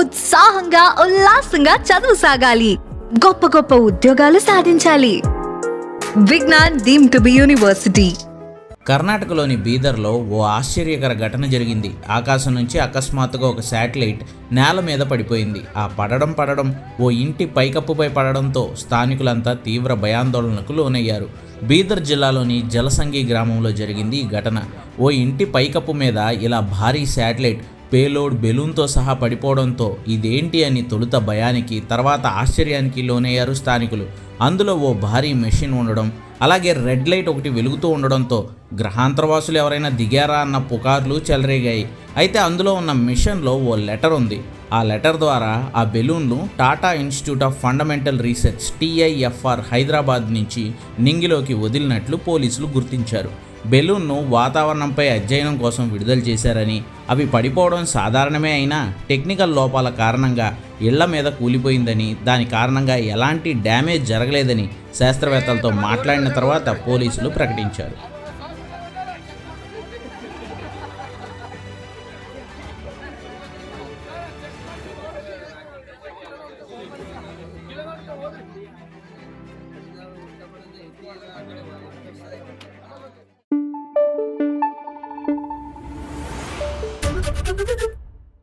ఉత్సాహంగా ఉల్లాసంగా చదువు సాగాలి. గొప్ప గొప్ప ఉద్యోగాలు సాధించాలి. Vignan deemed to be university. కర్ణాటకలోని బీదర్లో ఓ ఆశ్చర్యకర ఘటన జరిగింది. ఆకాశం నుంచి అకస్మాత్తుగా ఒక శాటిలైట్ నేల మీద పడిపోయింది. ఆ పడడం పడడం ఓ ఇంటి పైకప్పుపై పడడంతో స్థానికులంతా తీవ్ర భయాందోళనకు లోనయ్యారు. బీదర్ జిల్లాలోని జలసంగి గ్రామంలో జరిగింది ఈ ఘటన. ఓ ఇంటి పైకప్పు మీద ఇలా భారీ శాటిలైట్ పేలోడ్ బెలూన్తో సహా పడిపోవడంతో ఇదేంటి అని తొలుత భయానికి తర్వాత ఆశ్చర్యానికి లోనయ్యారు స్థానికులు. అందులో ఓ భారీ మెషిన్ ఉండడం అలాగే రెడ్ లైట్ ఒకటి వెలుగుతూ ఉండడంతో గ్రహాంతరవాసులు ఎవరైనా దిగారా అన్న పుకార్లు చెలరేగాయి. అయితే అందులో ఉన్న మిషన్లో ఓ లెటర్ ఉంది. ఆ లెటర్ ద్వారా ఆ బెలూన్ను Tata institute of fundamental research TIFR Hyderabad నుంచి నింగిలోకి వదిలినట్లు పోలీసులు గుర్తించారు. బెలూన్ను వాతావరణంపై అధ్యయనం కోసం విడుదల చేశారని అవి పడిపోవడం సాధారణమే అయినా టెక్నికల్ లోపాల కారణంగా ఇళ్ళ మీద కూలిపోయిందని దాని కారణంగా ఎలాంటి డ్యామేజ్ జరగలేదని శాస్త్రవేత్తలతో మాట్లాడిన తర్వాత పోలీసులు ప్రకటించారు. ん?